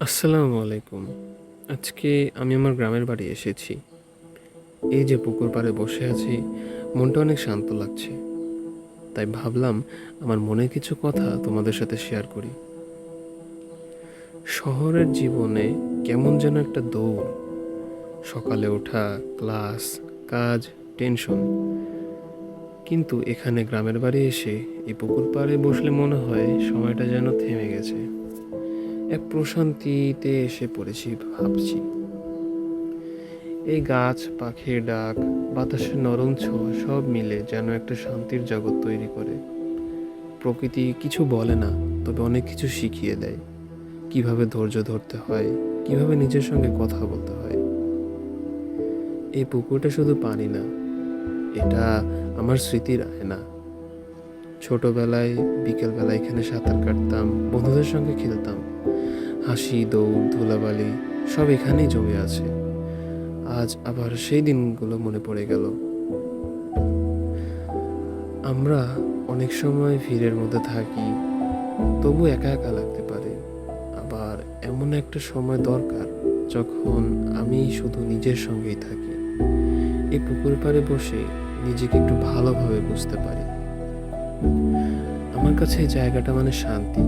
আসসালামু আলাইকুম। আজকে আমি আমার গ্রামের বাড়ি এসেছি। এই যে পুকুর পাড়ে বসে আছি, মনটা অনেক শান্ত লাগছে। তাই ভাবলাম আমার মনের কিছু কথা তোমাদের সাথে শেয়ার করি। শহরের জীবনে কেমন যেন একটা দৌড়। সকালে ওঠা ক্লাস কাজ টেনশন কিন্তু এখানে গ্রামের বাড়ি এসে এই পুকুর পাড়ে বসলে মনে হয় সময়টা যেন থেমে গেছে। এক প্রশান্তিতে এসে পড়েছি, ভাবছি। এই গাছ, পাখির ডাক, বাতাসের নরম ছোঁয়া, সব মিলে যেন একটা শান্তির জগৎ তৈরি করে। প্রকৃতি কিছু বলে না, তবে অনেক কিছু শিখিয়ে দেয়। কীভাবে ধৈর্য ধরতে হয়, কীভাবে নিজের সঙ্গে কথা বলতে হয়। এই পুকুরটা শুধু পানি না, এটা আমার স্মৃতির আয়না। ছোটবেলায় বিকেলবেলা এখানে সাঁতার কাটতাম, বন্ধুদের সঙ্গে খেলতাম হাসি, দৌড়, ধুলাবালি সব এখানেই জমে আছে। আজ আবার সেই দিনগুলো মনে পড়ে গেল। আমরা অনেক সময় ভিড়ের মধ্যে থাকি, তবু একা একা লাগতে পারে। আবার এমন একটা সময় দরকার যখন আমি শুধু নিজের সঙ্গেই থাকি। এই পুকুর পাড়ে বসে নিজেকে একটু ভালোভাবে বুঝতে পারি। আমার কাছে এই জায়গাটা মানে শান্তি,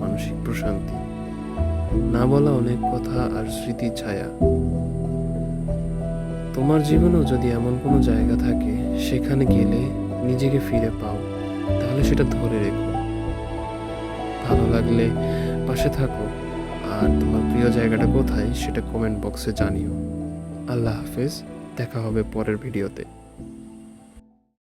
মানসিক প্রশান্তি। না বলা অনেক কথা আর স্মৃতির ছায়া। তোমার জীবনেও যদি এমন কোনো জায়গা থাকে, সেখানে গেলে নিজেকে ফিরে পাও। তাহলে সেটা ধরে রেখো। ভালো লাগলে পাশে থাকো। আর তোমার প্রিয় জায়গাটা কোথায়, সেটা কমেন্ট বক্সে জানিও। আল্লাহ হাফেজ, দেখা হবে পরের ভিডিওতে